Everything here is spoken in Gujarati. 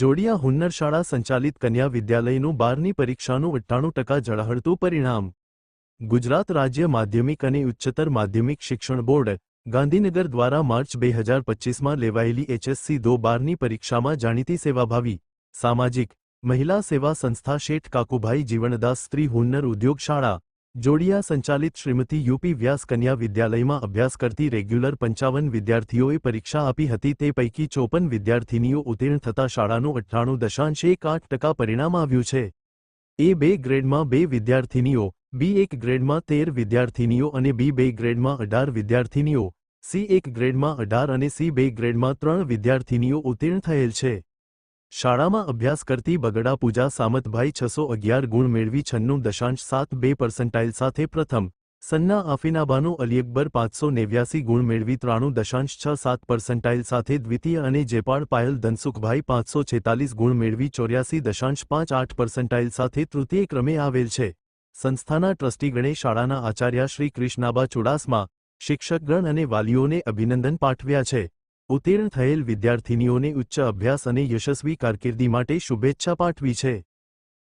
જોડિયા હુન્નરશાળા સંચાલિત કન્યા વિદ્યાલયનું બારની પરીક્ષાનું અઠ્ઠાણું ટકા ઝળહળતું પરિણામ. ગુજરાત રાજ્ય માધ્યમિક અને ઉચ્ચતર માધ્યમિક શિક્ષણ બોર્ડ, ગાંધીનગર દ્વારા માર્ચ બે હજાર પચ્ચીસમાં લેવાયેલી એચએસસી દો બારની પરીક્ષામાં જાણીતી સેવાભાવી, સામાજિક, મહિલા સેવા સંસ્થા શેઠ કાકુભાઈ જીવનદાસ સ્ત્રી હુન્નર ઉદ્યોગ શાળા જોડિયા સંચાલિત શ્રીમતી યુપી વ્યાસ કન્યા વિદ્યાલયમાં અભ્યાસ કરતી રેગ્યુલર પંચાવન વિદ્યાર્થીઓએ પરીક્ષા આપી હતી. તે પૈકી ચોપન વિદ્યાર્થીનીઓ ઉત્તીર્ણ થતા શાળાનું અઠ્ઠાણું દશાંશ એક આઠ ટકા પરિણામ આવ્યું છે. એ બે ગ્રેડમાં બે વિદ્યાર્થીનીઓ, બી એક ગ્રેડમાં તેર વિદ્યાર્થીનીઓ અને બી બે ગ્રેડમાં અઢાર વિદ્યાર્થીનીઓ, સી એક ગ્રેડમાં અઢાર અને સી બે ગ્રેડમાં ત્રણ વિદ્યાર્થીનીઓ ઉત્તીર્ણ થયેલ છે. શાળામાં અભ્યાસ કરતી બગડા પૂજા સામતભાઈ છસો અગિયાર ગુણ મેળવી છન્નું દશાંશ સાત બે પર્સન્ટાઇલ સાથે પ્રથમ. સન્ના આફિનાબાનુ અલી પાંચસો નેવ્યાસી ગુણ મેળવી ત્રાણું દશાંશ છ સાત પર્સન્ટાઇલ સાથે દ્વિતીય અને જેપાળ પાયલ ધનસુખભાઈ પાંચસો છેતાલીસ ગુણ મેળવી ચોર્યાસી દશાંશ પાંચ આઠ પર્સન્ટાઇલ સાથે તૃતીય ક્રમે આવેલ છે. સંસ્થાના ટ્રસ્ટીગણે શાળાના આચાર્ય શ્રી કૃષ્ણાબા ચુડાસમા, શિક્ષકગણ અને વાલીઓને અભિનંદન પાઠવ્યા છે. ઉત્તીર્ણ થયેલ વિદ્યાર્થીનીઓને ઉચ્ચ અભ્યાસ અને યશસ્વી કારકિર્દી માટે શુભેચ્છા પાઠવી છે.